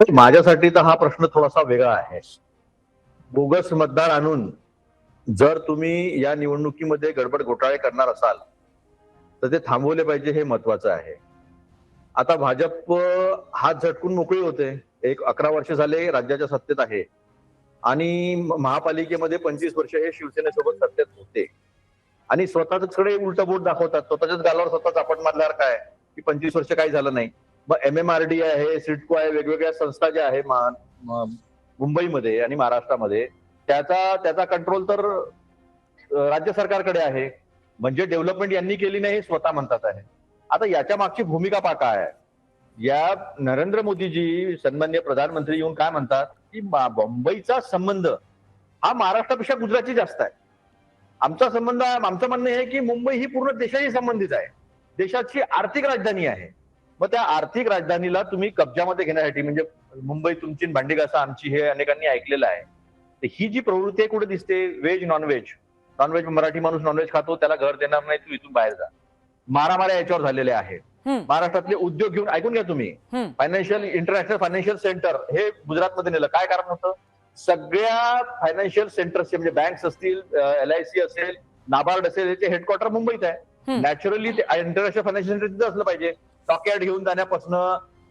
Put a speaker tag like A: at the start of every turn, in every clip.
A: माझ्यासाठी तर हा प्रश्न थोडासा वेगळा आहे. बोगस मतदार आणून जर तुम्ही या निवडणुकीमध्ये गडबड घोटाळे करणार असाल तर ते थांबवले पाहिजे हे महत्वाचं आहे. आता भाजप हात झटकून मोकळी होते. एक अकरा वर्ष झाले राज्याच्या सत्तेत आहे. आणि महापालिकेमध्ये पंचवीस वर्ष हे शिवसेनेसोबत सत्तेत होते. आणि स्वतःच कडे उलट बोट दाखवतात. स्वतःच्याच गालावर स्वतःच आपण मारल्यावर काय? की पंचवीस वर्ष काही झालं नाही. मग एम एम आर डी आहे सिडको आहे वेगवेगळ्या संस्था ज्या आहे मुंबईमध्ये आणि महाराष्ट्रामध्ये त्याचा त्याचा कंट्रोल तर राज्य सरकारकडे आहे. म्हणजे डेव्हलपमेंट यांनी केली नाही हे स्वतः म्हणतात आहे. आता याच्या मागची भूमिका पा काय आहे? या नरेंद्र मोदीजी सन्मान्य प्रधानमंत्री येऊन काय म्हणतात की मुंबईचा संबंध हा महाराष्ट्रापेक्षा गुजरातची जास्त आहे. आमचा संबंध आमचं म्हणणं आहे की मुंबई ही पूर्ण देशाशी संबंधित आहे. देशाची आर्थिक राजधानी आहे. मग त्या आर्थिक राजधानीला तुम्ही कब्जामध्ये घेण्यासाठी म्हणजे मुंबई तुमची भांडी घासा आमची हे अनेकांनी ऐकलेलं आहे. तर ही जी प्रवृत्ती आहे कुठे दिसते? व्हेज नॉनव्हेज नॉनव्हेज मराठी माणूस नॉनव्हेज खातो त्याला घर देणार नाही तू इथून बाहेर जा. मारामाऱ्या याच्यावर झालेल्या आहेत
B: हम्म,
A: महाराष्ट्रातले उद्योग घेऊन ऐकून घ्या तुम्ही. फायनान्शियल इंटरनॅशनल फायनान्शियल सेंटर हे गुजरातमध्ये नेलं. काय कारण होतं? सगळ्या फायनान्शियल सेंटर्सचे म्हणजे बँक्स असतील एल आय सी असेल नाबार्ड असेल याचे हेडक्वार्टर मुंबईत आहे. नॅचरली इंटरनॅशनल फायनान्शियल सेंटर तिथं असलं पाहिजे. टॉकयार्ड घेऊन जाण्यापासून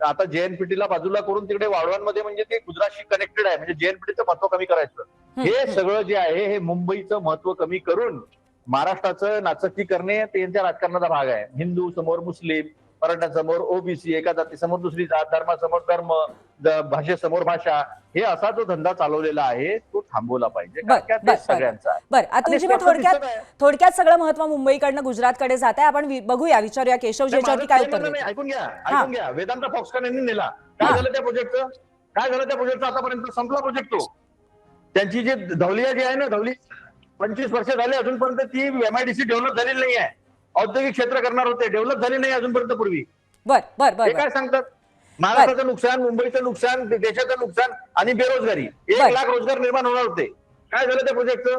A: आता JNPT ला बाजूला करून तिकडे वाळवांमध्ये म्हणजे ते गुजरातशी कनेक्टेड आहे. म्हणजे जेएनपीटीचं महत्त्व कमी करायचं. हे. सगळं जे आहे हे मुंबईचं महत्त्व कमी करून महाराष्ट्राचं नाचक्की करणे ते यांच्या राजकारणाचा भाग आहे. हिंदू समोर मुस्लिम मराठ्यांसमोर ओबीसी एका जातीसमोर दुसरी जात धर्मासमोर धर्म भाषेसमोर भाषा हे असा जो धंदा चालवलेला आहे तो थांबवला पाहिजे. सगळ्यांचा.
B: बरं थोडक्यात. थोडक्यात सगळं महत्त्व मुंबईकडनं गुजरातकडे जात आहे आपण बघूया विचारूया याच्यावरती
A: माझं
B: काय उत्तर
A: ऐकून घ्या. ऐकून घ्या वेदांत फॉक्सकॉन यांनी नेला काय. झालं त्या प्रोजेक्टचं काय झालं त्या प्रोजेक्टचं आतापर्यंत संपला प्रोजेक्ट तो त्यांची जी धवलिया जी आहे ना धवली पंचवीस वर्ष झाली अजूनपर्यंत ती एमआयडीसी डेव्हलप झालेली नाही आहे औद्योगिक क्षेत्र करणार होते डेव्हलप झाली नाही अजूनपर्यंत पूर्वी.
B: बर बर बर
A: हे. काय सांगतात? महाराष्ट्राचं नुकसान मुंबईचं नुकसान देशाचं नुकसान आणि बेरोजगारी. एक. लाख रोजगार निर्माण होणार होते. काय झालं त्या प्रोजेक्टचं